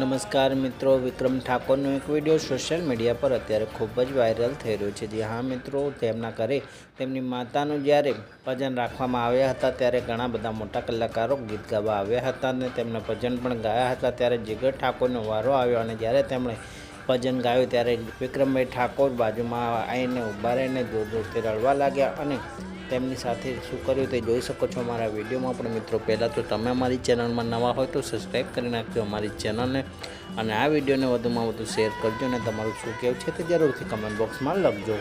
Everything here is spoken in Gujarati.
નમસ્કાર મિત્રો, વિક્રમ ઠાકોરનો એક વીડિયો સોશિયલ મીડિયા પર અત્યારે ખૂબ જ વાયરલ થઈ રહ્યો છે. જે હા મિત્રો, તેમના ઘરે તેમની માતાનું જ્યારે ભજન રાખવામાં આવ્યા હતા, ત્યારે ઘણા બધા મોટા કલાકારો ગીત ગાવા આવ્યા હતા અને તેમના ભજન પણ ગાયા હતા. ત્યારે જીગર ઠાકોરનો વારો આવ્યો અને જ્યારે તેમણે ભજન ગાયું, ત્યારે વિક્રમભાઈ ઠાકોર બાજુમાં આવીને ઊભા રહીને દૂર દૂરથી રડવા લાગ્યા અને તેમની સાથે શું કર્યું તે જોઈ શકો છો અમારા વિડીયોમાં. પણ મિત્રો, પહેલાં તો તમે અમારી ચેનલમાં નવા હોય તો સબસ્ક્રાઈબ કરી નાખજો અમારી ચેનલને. અને આ વિડીયોને વધુમાં વધુ શેર કરજો અને તમારું શું કહેવું છે તે જરૂરથી કમેન્ટ બોક્સમાં લખજો.